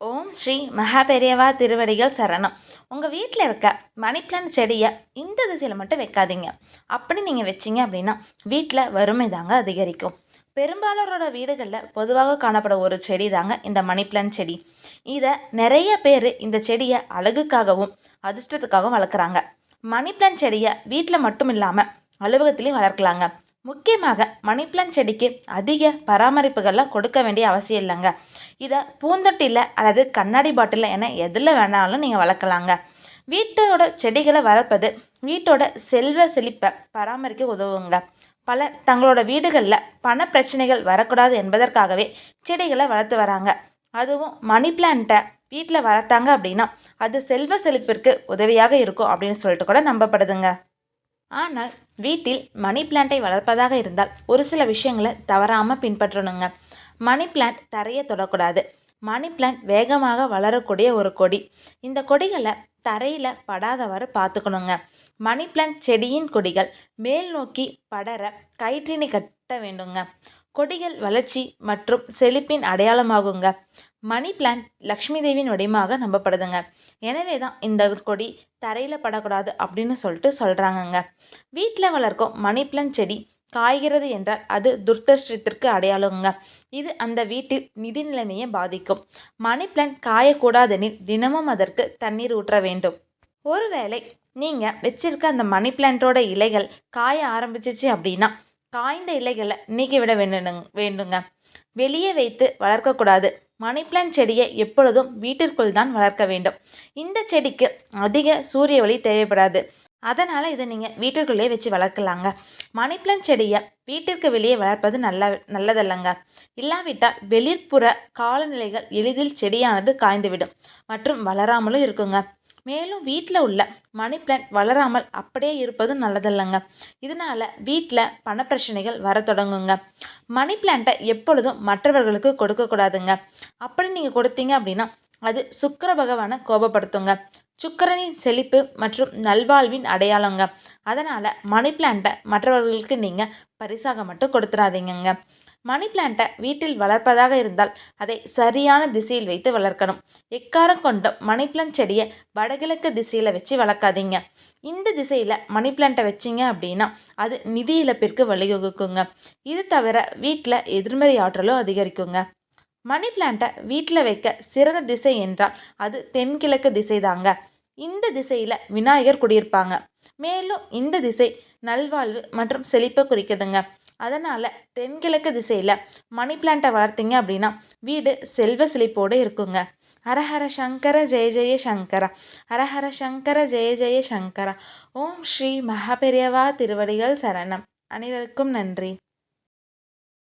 ஓம் ஸ்ரீ மகா பெரியவா திருவடிகள் சரணம். உங்கள் வீட்டில் இருக்க மணி பிளான்ட் செடியை இந்த திசையில் மட்டும் வைக்காதீங்க. அப்படி நீங்கள் வச்சிங்க அப்படின்னா வீட்டில் வறுமை தாங்க அதிகரிக்கும். பெரும்பாலோரோட வீடுகளில் பொதுவாக காணப்படும் ஒரு செடி தாங்க இந்த மணி பிளான்ட் செடி. இதை நிறைய பேர் இந்த செடியை அழகுக்காகவும் அதிர்ஷ்டத்துக்காகவும் வளர்க்குறாங்க. மணி பிளான்ட் செடியை வீட்டில் மட்டும் இல்லாமல் அலுவலகத்துலேயும் வளர்க்கலாங்க. முக்கியமாக மணி பிளான்ட் செடிக்கு அதிக பராமரிப்புகள்லாம் கொடுக்க வேண்டிய அவசியம் இல்லைங்க. இதை பூந்தொட்டியில் அல்லது கண்ணாடி பாட்டிலில் என எதில் வேணாலும் நீங்கள் வளர்க்கலாங்க. வீட்டோட செடிகளை வளர்ப்பது வீட்டோட செல்வ செழிப்பை பராமரிக்க உதவுங்க. பலர் தங்களோட வீடுகளில் பண பிரச்சனைகள் வரக்கூடாது என்பதற்காகவே செடிகளை வளர்த்து வராங்க. அதுவும் மணி பிளான்ட்டை வீட்டில் வளர்த்தாங்க அப்படின்னா அது செல்வ செழிப்பிற்கு உதவியாக இருக்கும் அப்படின்னு சொல்லிட்டு கூட நம்பப்படுதுங்க. ஆனால் வீட்டில் மணி பிளான்ட்டை வளர்ப்பதாக இருந்தால் ஒரு சில விஷயங்களை தவறாமல் பின்பற்றணுங்க. மணி பிளான்ட் தரையை தொடக்கூடாது. மணி பிளான்ட் வேகமாக வளரக்கூடிய ஒரு கொடி. இந்த கொடிகளை தரையில் படாதவாறு பார்த்துக்கணுங்க. மணி பிளான்ட் செடியின் கொடிகள் மேல் நோக்கி படர கயிற்றினை கட்ட வேண்டுங்க. கொடிகள் வளர்ச்சி மற்றும் செழிப்பின் அடையாளமாகுங்க. மணி பிளான்ட் லக்ஷ்மி தேவியின் வடிவமாக நம்பப்படுதுங்க. எனவே தான் இந்த கொடி தரையில் படக்கூடாது அப்படின்னு சொல்லிட்டு சொல்கிறாங்கங்க வீட்டில் வளர்க்கும் மணி பிளான்ட் செடி காய்கிறது என்றால் அது துர்தஷ்டத்திற்கு அடையாளங்க. இது அந்த வீட்டில் நிதி நிலைமையை பாதிக்கும். மணி பிளான்ட் காயக்கூடாதெனில் தினமும் அதற்கு தண்ணீர் ஊற்ற வேண்டும். ஒருவேளை நீங்கள் வச்சிருக்க அந்த மணி பிளான்ட்டோட இலைகள் காய ஆரம்பிச்சிச்சு அப்படின்னா காய்ந்த இலைகளை நீக்கிவிட வேண்டும் வேண்டுங்க. வெளியே வைத்து வளர்க்கக்கூடாது. மணி பிளான்ட் செடியை எப்பொழுதும் வீட்டிற்குள் தான் வளர்க்க வேண்டும். இந்த செடிக்கு அதிக சூரிய ஒளி தேவைப்படாது. அதனால் இதை நீங்கள் வீட்டிற்குள்ளேயே வச்சு வளர்க்கலாங்க. மணி பிளான்ட் செடியை வீட்டிற்கு வெளியே வளர்ப்பது நல்ல நல்லதல்லங்க. இல்லாவிட்டால் வெளிர்ப்புற காலநிலைகள் எளிதில் செடியானது காய்ந்துவிடும் மற்றும் வளராமலும் இருக்குங்க. மேலும் வீட்டில் உள்ள மணி பிளான்ட் வளராமல் அப்படியே இருப்பது நல்லதில்லைங்க. இதனால் வீட்டில் பணப்பிரச்சனைகள் வர தொடங்குங்க. மணி பிளான்ட்டை எப்பொழுதும் மற்றவர்களுக்கு கொடுக்கக்கூடாதுங்க அப்படி நீங்கள் கொடுத்தீங்க அப்படின்னா அது சுக்கர பகவானை கோபப்படுத்துங்க. சுக்கரனின் செழிப்பு மற்றும் நல்வாழ்வின் அடையாளங்க. அதனால் மணி பிளான்ட்டை மற்றவர்களுக்கு நீங்கள் பரிசாக மட்டும் கொடுத்துடாதீங்கங்க மணி பிளான்ட்டை வீட்டில் வளர்ப்பதாக இருந்தால் அதை சரியான திசையில் வைத்து வளர்க்கணும். எக்காரம் கொண்டும் மணி பிளான்ட் செடியை வடகிழக்கு திசையில் வச்சு வளர்க்காதீங்க. இந்த திசையில் மணி பிளான்ட்டை வச்சிங்க அப்படின்னா அது நிதி இழப்பிற்கு வழிவகுக்குங்க. இது தவிர வீட்டில் எதிர்மறை ஆற்றலும் அதிகரிக்குங்க. மணி பிளான்ட்டை வீட்டில் வைக்க சிறந்த திசை என்றால் அது தென்கிழக்கு திசை தாங்க இந்த திசையில் விநாயகர் குடியிருப்பாங்க. மேலும் இந்த திசை நல்வாழ்வு மற்றும் செழிப்பை குறிக்குதுங்க. அதனால் தென்கிழக்கு திசையில் மணி பிளான்ட்டை வளர்த்திங்க அப்படின்னா வீடு செல்வ செழிப்போடு இருக்குங்க. ஹரஹர சங்கர ஜெய ஜெய சங்கரா. ஹரஹர சங்கர ஜெய ஜெய சங்கரா. ஓம் ஸ்ரீ மகாபெரியவா திருவடிகள் சரணம். அனைவருக்கும் நன்றி.